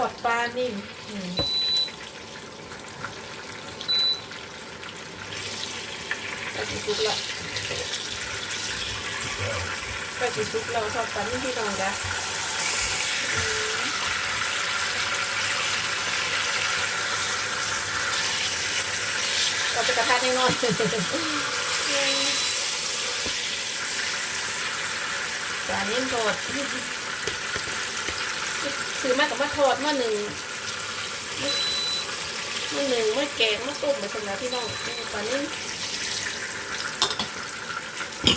อดปลานิ่มอืมใส่สีซุปละใส่สีซุปเราทอดปลานิ่มที่นอนจ้ะอืมเราไปกระทะให้หน่อยจานนี้ทอด ซื้อมากับว่าทอดเมื่อหนึ่งเมื่อหนึ่งเมื่อแกงเมื่อต้มไปสำหรับพี่น้องนี่ตอนนี้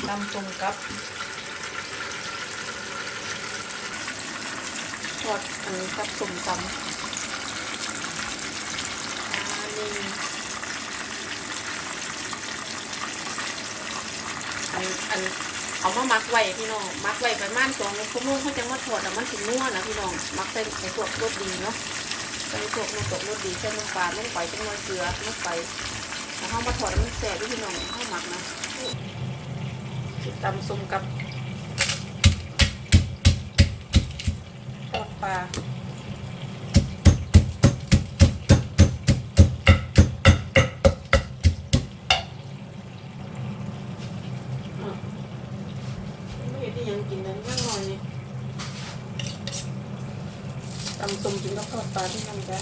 ตำส้มกับทอดอันนี้กับส้มตำอันนี้อันอัน เอามามักไว้พี่น้องมักไว้ประมาณสองชั่วโมงเขาจะมาถอดแต่มันถึงนัวนะพี่น้องมักเป็นไอ้พวกรสดีเนาะใส่พวกน้ำตกรสดีใส่น้ำปลาลงไผ่เช่นน้ำเกลือลงไปแล้วเขามาถอดมันแสบด้วยพี่น้องเขาหมักนะตำส้มกับทอดปลา กินกับ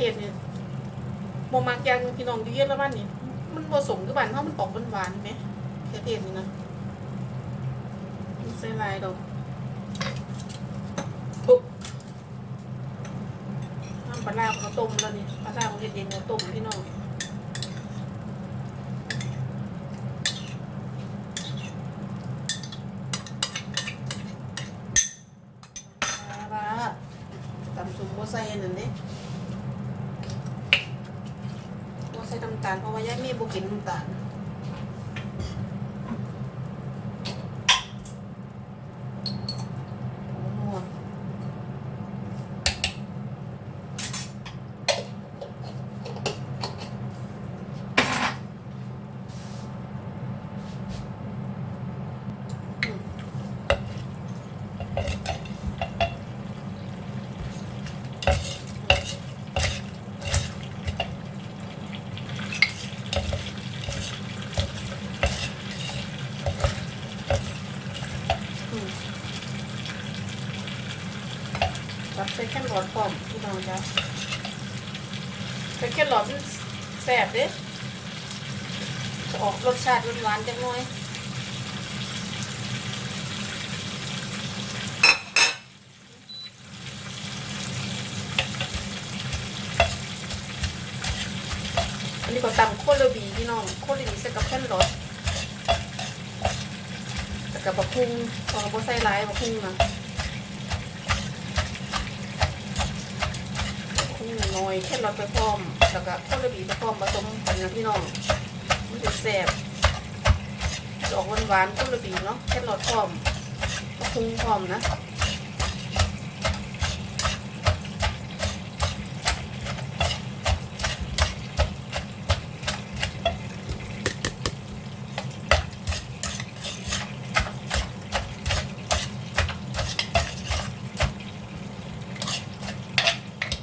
ทอ โมมักอยางพี่น้องที่เยอะแล้วบ้านนี่มันผสมกับบ้านเขามันออกหวานๆไหมมะเขือเทศนี่นะไม่ใส่ลายดอกปุ๊บน้ำปลาร้าเขาต้มแล้วนี่ปลาร้าเขาเห็ดเองเขาต้มพี่น้องปลาร้าตำซุปโบใส่อันนั่นเด้ ว่าใส่น้ำ ตาลเพราะว่ายายมีบุกินน้ำตาลนัวอืมรับใส่ แค่หลอดพร้อมพี่น้องจ้ะใส่แค่หลอดมันแซ่บเด้ออกรสชาติหวานๆจังหน่อยอันนี้ก็ตำโคโลบีพี่น้องโคโลบีใส่กับแค่รสแต่กับบะพุงพอบ่ใส่ร้ายบะพุงนะบ หน้อยแค่รสไปพร้อม แล้วก็โคโลบีไปพร้อมผสมกันนะพี่น้องมันจะแซ่บจะออกหวานๆโคโลบีเนาะแค่รสพร้อมบะพุงพร้อมนะ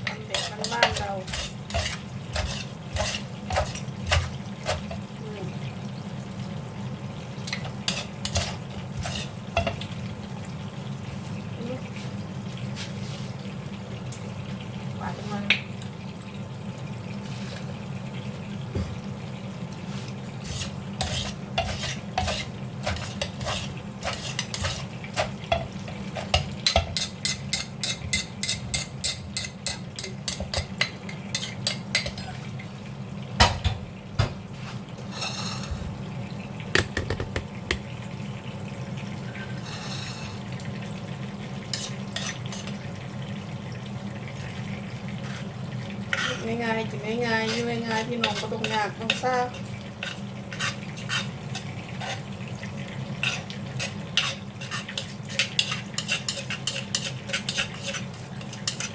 ทำแบบบ้านๆเราอืม ง่ายๆอยู่ง่ายๆพี่น้องก็ต้องยากต้องทราบ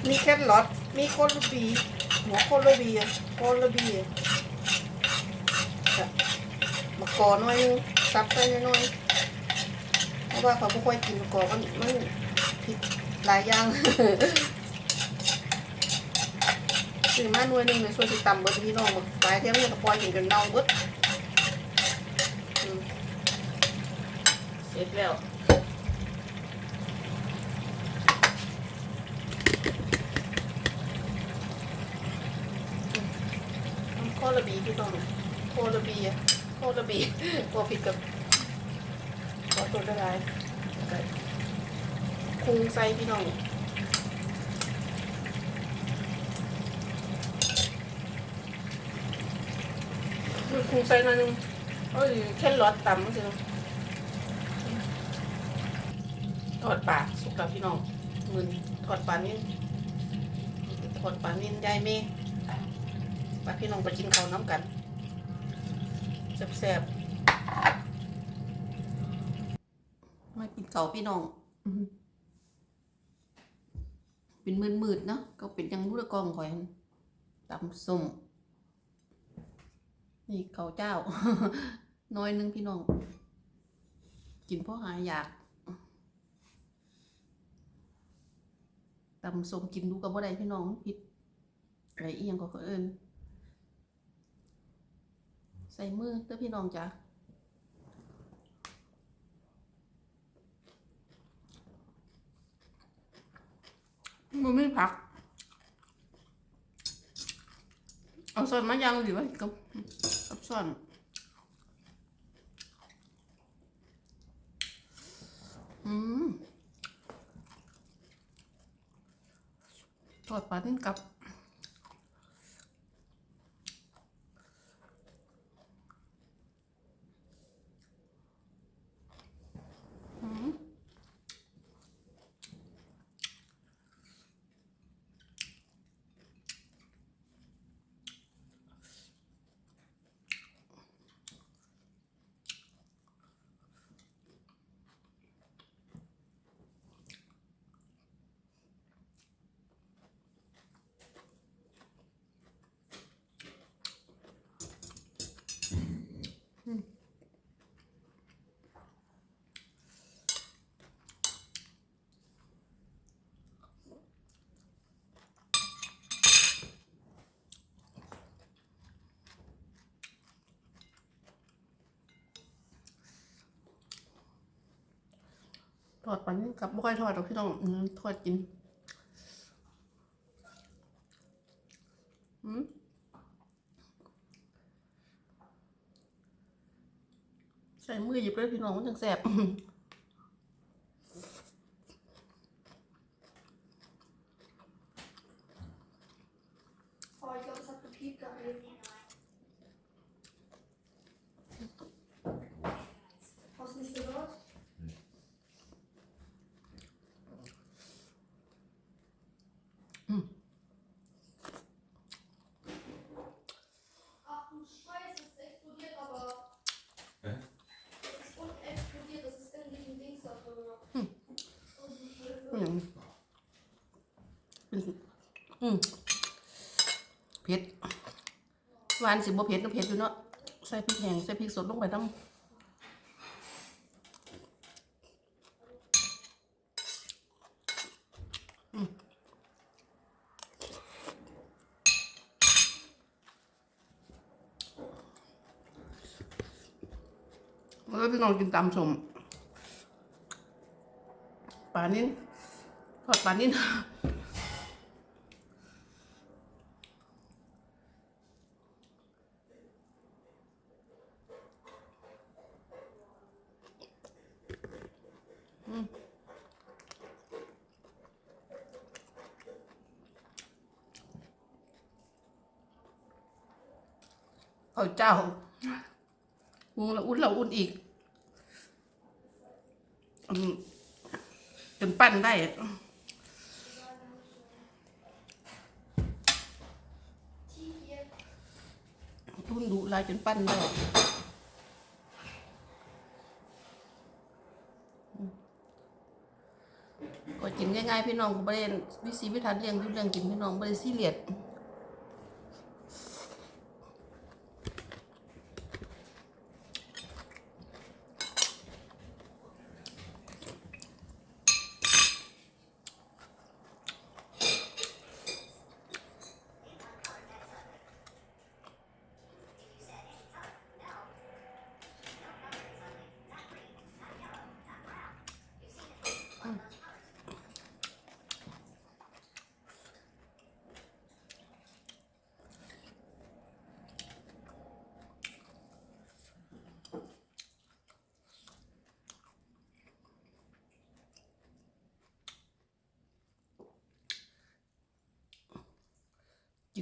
มีแครอทมีโคลบีหัวโคลบีอะโคลบีอะจ้ะมะกอหน่อยนึงซับใส่หน่อยๆเพราะว่าเขาไม่ค่อยกินมะกอมันมันผิดหลายอย่าง ซื้อมาหน่วยหนึ่งในส่วนที่ต่ำเบิดพี่น้องหมดปลายเที่ยมเนี่ยตะปอยกินจนเน่าเบิดเสร็จแล้วอืมโคลบีพี่น้องโคลาบีอะโคลาบีตัวผิดกับขอตัวละลายแล้วก็คุงไซพี่น้อง มันคงใส่หน่อยนึงเอ้ยแค่รอดต่ำมั้งสิเนาะทอดปลาสุกแล้วพี่น้องมืนทอดปลานิ่นทอดปลานิ่นยายเมย์ปลาพี่น้องไปกินข้าวน้ำกันแซ่บๆมากินข้าวพี่น้องอื้อหือเป็นมืดๆเนาะก็เป็นยังรู้ละกองข่อยหั่นตำส้ม นี่เขาเจ้า น้อยนึงพี่น้อง กินเพราะหายอยากตำสมกินดูกับบ่ได้พี่น้องผิดอะไรอียงก็เขาเอิญใส่มือเด้อพี่น้องจ้ะมันไม่ผัก เอาส่วนมายังหรือว่ากับ ส่วนอืมตัวปลาทิ้งกับ อืม ทอดปันกับบ่ค่อยทอดหรอกพี่น้องอืมทอดกินอืมใส่มือหยิบเลยพี่น้องมันจังแสบ หวานสิบ่เผ็ดก็เผ็ดอยู่เนาะใส่พริกแห้งใส่พริกสดลงไปน้ำอืมแล้วพี่น้องกินตำสมปลานิ่นทอดปลานิ่น เอาเจ้าวงละอุ่นละอุ่นอีกจนปั้นได้ทุนดุลายจนปั้นแล้ก็กินง่ายๆพี่น้องก็บ่ได้วิสีวิธันเลี้ยงอยู่เรื่องกินพี่น้องบ่ได้ซีเรียส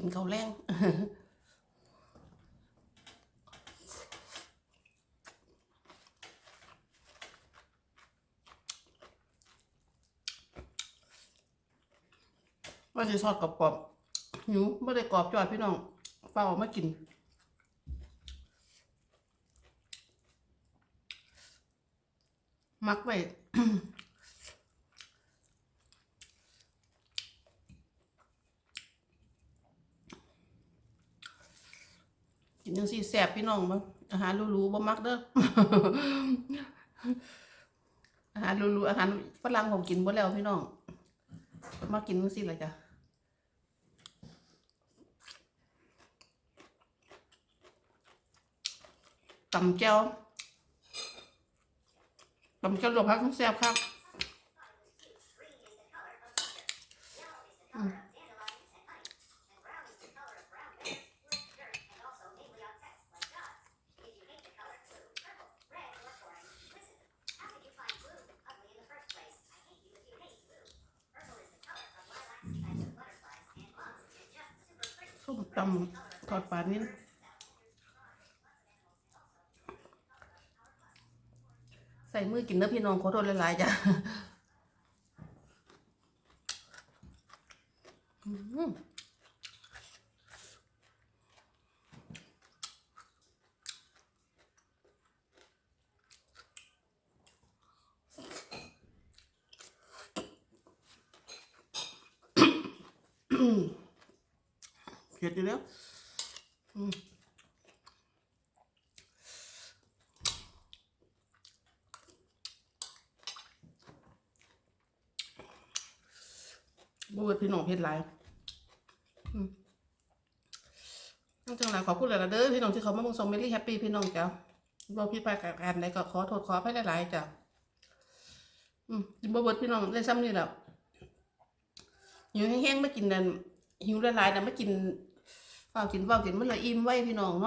กินข้าแรงว่าจะทอดกรอบๆหิวไม่ได้กรอบจอดพี่น้องเฝ้าเอามากินมักไว้ กินจังซี่แซ่บพี่น้องบ่อาหารรู้ๆบ่มักเด้ออาหารรู้ๆอาหารฝรั่งผมกินบ่แล้วพี่น้องมากินจังซี่ล่ะจ้ะตำแจ่วตำแจ่วลวกผักแซ่บครับอืม ส้ม ตำทอดปลานิ้นใส่มือกินเนื้อพี่น้องขอโทษหลายๆจ้ะอืมเผ็ดอยู่แล้วบูดพี่น้องเพชรหลายอืมต้องจังหลายขอบคุณหลายๆเด้อพี่น้องที่เขามาเบิ่งซองเมลี่แฮปปี้พี่น้องจ้ะบอกพี่ไปกับการใดก็ขอโทษขอให้หลายๆจ้ะอืมบ่เบิดพี่น้องได้ซ้ำนี่แหละหิวแห้งๆไม่กินนั่นหิวหลายๆนะไม่กิน ฝ้ากินเฝ้ากินมันเลยอิ่มไว้พี่น้องเนาะ